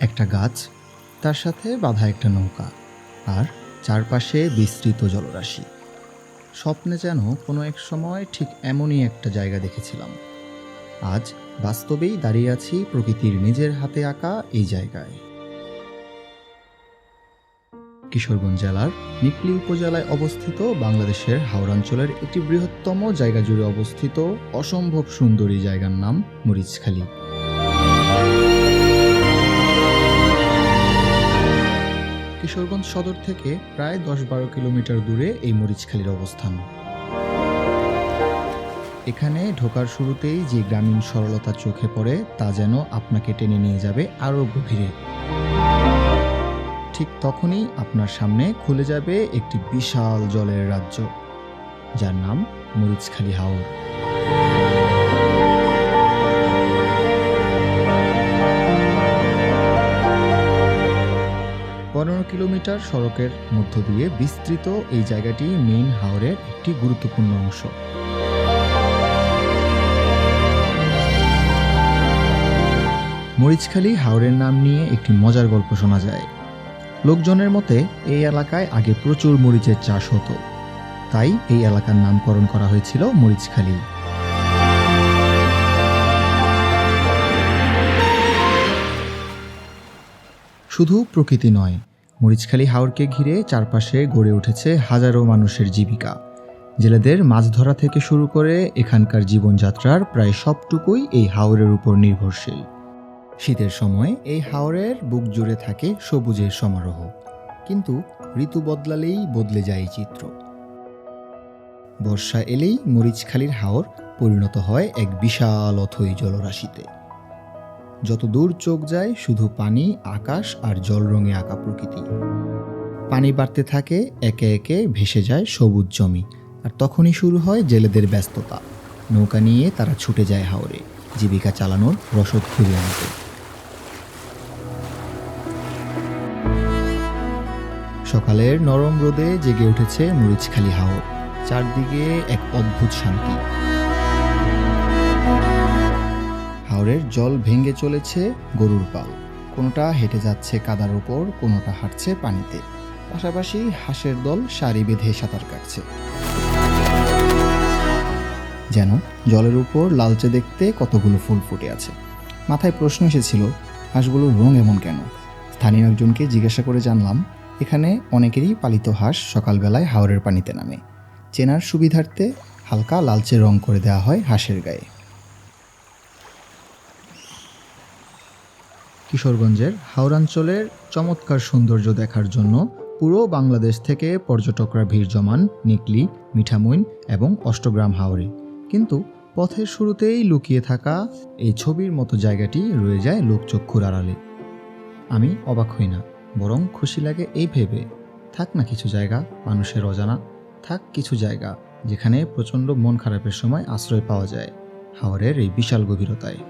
একটা গাছ, তার সাথে বাঁধা একটা নৌকা, আর চারপাশে বিস্তৃত জলরাশি। স্বপ্নে যেন কোনো এক সময় ঠিক এমনই একটা জায়গা দেখেছিলাম। আজ বাস্তবেই দাঁড়িয়ে আছি প্রকৃতির নিজের হাতে আঁকা এই জায়গায়। কিশোরগঞ্জ জেলার নিকলি উপজেলায় অবস্থিত বাংলাদেশের হাওড়াঞ্চলের একটি বৃহত্তম জায়গা জুড়ে অবস্থিত অসম্ভব সুন্দরী জায়গার নাম মরিচখালী। সদর থেকে প্রায় দশ বারো কিলোমিটার দূরে এই মরিচখালীর অবস্থান। এখানে ঢোকার শুরুতেই যে গ্রামীণ সরলতা চোখে পড়ে, তা যেন আপনাকে টেনে নিয়ে যাবে আরও গভীরে। ঠিক তখনই আপনার সামনে খুলে যাবে একটি বিশাল জলের রাজ্য, যার নাম মরিচখালী হাওর। পনেরো কিলোমিটার সড়কের মধ্য দিয়ে বিস্তৃত এই জায়গাটি মেইন হাওরের একটি গুরুত্বপূর্ণ অংশ। মরিচখালী হাওরের নাম নিয়ে একটি মজার গল্প শোনা যায়। লোকজনের মতে, এই এলাকায় আগে প্রচুর মরিচের চাষ হতো। তাই এই এলাকার নামকরণ করা হয়েছিল মরিচখালী। শুধু প্রকৃতি নয়, মরিচখালী হাওরকে ঘিরে চারপাশে গড়ে উঠেছে হাজারো মানুষের জীবিকা। জেলেদের মাছ ধরা থেকে শুরু করে এখানকার জীবনযাত্রার প্রায় সবটুকুই এই হাওরের উপর নির্ভরশীল। শীতের সময় এই হাওরের বুক জুড়ে থাকে সবুজের সমারোহ। কিন্তু ঋতু বদলালেই বদলে যায় চিত্র। বর্ষা এলেই মরিচখালীর হাওর পরিণত হয় এক বিশাল অথই জলরাশিতে। যত দূর চোখ যায়, শুধু পানি, আকাশ আর জল রঙে আঁকা প্রকৃতি। পানি বাড়তে থাকে, একে একে ভেসে যায় সবুজ জমি। আর তখনই শুরু হয় জেলেদের ব্যস্ততা। নৌকা নিয়ে তারা ছুটে যায় হাওরে, জীবিকা চালানোর রসদ খুঁজে আনতে। সকালের নরম রোদে জেগে উঠেছে মরিচখালি হাওর, চারদিকে এক অদ্ভুত শান্তি। হাওরের জল ভেঙে চলেছে গরুর পাল। কোনোটা হেঁটে যাচ্ছে কাদার ওপর কোনোটা হাঁটছে পানিতে। পাশাপাশি হাঁসের দল সারি বেঁধে সাঁতার কাটছে। যেন জলের উপর লালচে দেখতে কতগুলো ফুল ফুটে আছে। মাথায় প্রশ্ন এসেছিল, হাঁসগুলোর রং এমন কেন? স্থানীয় একজনকে জিজ্ঞাসা করে জানলাম, এখানে অনেকেরই পালিত হাঁস সকালবেলায় হাওরের পানিতে নামে। চেনার সুবিধার্থে হালকা লালচে রং করে দেওয়া হয় হাঁসের গায়ে। কিশোরগঞ্জের হাওড়াঞ্চলের চমৎকার সৌন্দর্য দেখার জন্য পুরো বাংলাদেশ থেকে পর্যটকরা ভিড় জমান নিকলি, মিঠামইন এবং অষ্টগ্রাম হাওরে কিন্তু পথের শুরুতেই লুকিয়ে থাকা এই ছবির মতো জায়গাটি রয়ে যায় লোকচক্ষুর আড়ালে। আমি অবাক হই না, বরং খুশি লাগে এই ভেবে। থাক না কিছু জায়গা, মানুষের অজানা। থাক কিছু জায়গা, যেখানে প্রচণ্ড মন খারাপের সময় আশ্রয় পাওয়া যায় হাওরের এই বিশাল গভীরতায়।